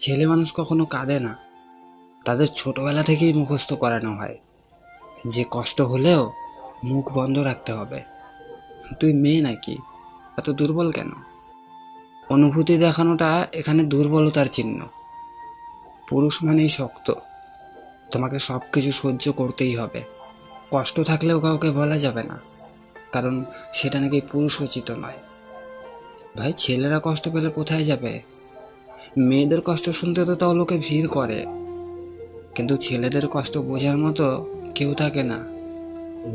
ছেলে মানুষ কখনো কাঁদে না। তাদের ছোটবেলা থেকেই মুখস্থ করানো হয়। যে কষ্ট হলেও মুখ বন্ধ রাখতে হবে। তুই মেয়ে নাকি? এত দুর্বল কেন? অনুভূতি দেখানোটা এখানে দুর্বলতার চিহ্ন। পুরুষ মানেই শক্ত। তোমাকে সব কিছু সহ্য করতেই হবে। কষ্ট থাকলেও কাউকে বলা যাবে না। কারণ সেটা নাকি পুরুষোচিত নয়। ভাই, ছেলেরা কষ্ট পেলে কোথায় যাবে? মেয়েদের কষ্ট শুনতে তো তাও লোকে ভিড় করে। কিন্তু ছেলেদের কষ্ট বোঝার মতো কেউ থাকে না।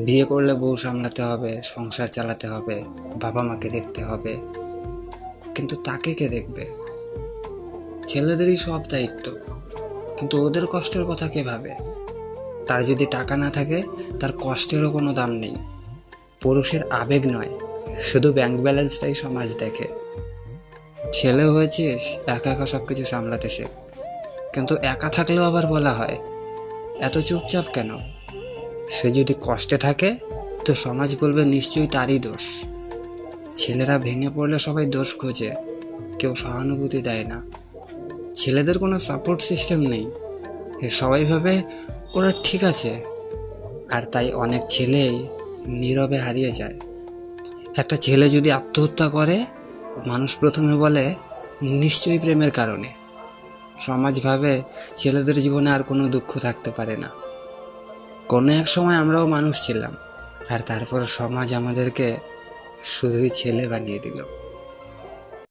বিয়ে করলে বউ সামলাতে হবে, সংসার চালাতে হবে বাবা মাকে দেখতে হবে। কিন্তু তাকে কে দেখবে? ছেলেদেরই সব দায়িত্ব। কিন্তু ওদের কষ্টের কথা কে ভাবে? তার যদি টাকা না থাকে, তার কষ্টেরও কোনো দাম নেই। পুরুষের আবেগ নয়, শুধু ব্যাংক ব্যালেন্সটাই সমাজ দেখে। ছেলে হয়েছিস, একা একা সব কিছু সামলাতে শেখ। কিন্তু একা থাকলেও আবার বলা হয়, এত চুপচাপ কেন? সে যদি কষ্টে থাকে, তো সমাজ বলবে নিশ্চয়ই তারই দোষ। ছেলেরা ভেঙে পড়লে সবাই দোষ খোঁজে, কেউ সহানুভূতি দেয় না। ছেলেদের কোনো সাপোর্ট সিস্টেম নেই। সবাই ভাবে ওরা ঠিক আছে, আর তাই অনেক ছেলেই নীরবে হারিয়ে যায়। একটা ছেলে যদি আত্মহত্যা করে মানুষ প্রথমে বলে, নিশ্চয়ই প্রেমের কারণে। সমাজ ভাবে ছেলেদের জীবনে আর কোনো দুঃখ থাকতে পারে না। কোনো এক সময় আমরাও মানুষ ছিলাম, আর তারপর সমাজ আমাদেরকে শুধুই ছেলে বানিয়ে দিল।